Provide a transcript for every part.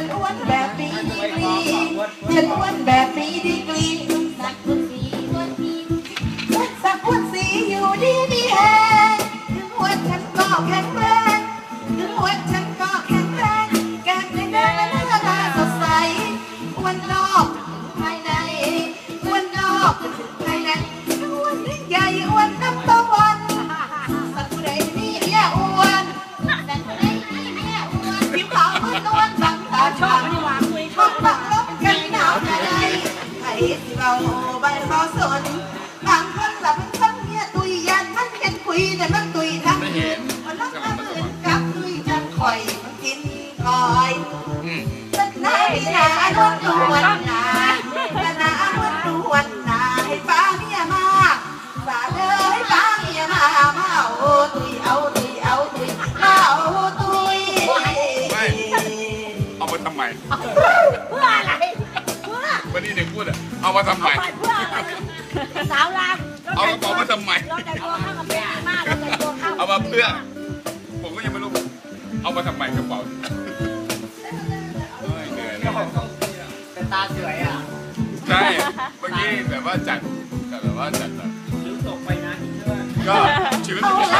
ฉันอ้วนแบบมีดีกรีฉันอ้วนแบบ ชอบไม่หวางคุยชอบบังลบกันหนาวจะได้ไอ้สิเบาใบคอสนบางคนหลับเป็นคนเมียตุยยันมันเห็นคุยแต่มันตุยทั้งคืนมันรักมันเหมือนกับตุยจังคอยมันกินคอยตันหน้าพี่นาดวนดวนนา ทำไมเพื่ออะไร เพื่อวันนี้เด็กพูดอะเอามาทำไม ไปเพื่ออะไรสาวรามเอากระเป๋ามาทำไม เราแต่งตัวเข้ากับเป็นมากเราแต่งตัวเข้าเอามาเพื่อ ผมก็ยังไม่รู้ เอามาทำไมกระเป๋าโอ้ยเหนื่อยเลยแต่ตาสวยอะใช่เมื่อกี้แบบว่าจัดจัดแบบว่าจัดแบบคิ้วตกไปนะคิดว่าก็ชีวิตเอามันลาลา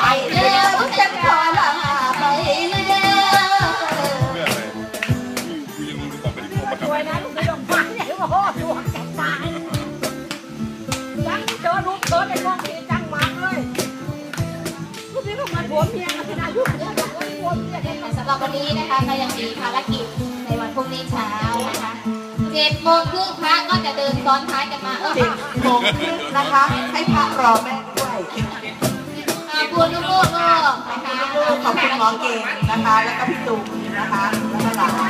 ไปแล้วฉันขอลาไปแล้วเพื่ออะไรกูยังรู้ความเป็นพวกมาสทำวยนะลูกไม่ต้องฟังเนี่ยโอ้โหดวงแกตายยังเจอรูปเธอในกล้องนี้จังมากเลยรูปนี้ก็มาผัวเมียกันนะยุคนี้แบบว่าผัวเมียกันสำหรับวันนี้นะคะก็ยังมีภารกิจในวันพรุ่งนี้เช้านะคะเจ็ดโมงครึ่งพระก็จะเดินซ้อนท้ายกันมาเออเจ็ดโมงครึ่งนะคะ ให้พระรอแม่ ด้วยขอบคุณลูกๆนะคะลูกขอบคุณหมอเก่งนะคะ แล้วก็พี่ตุ้มนะคะ แล้วก็หลาน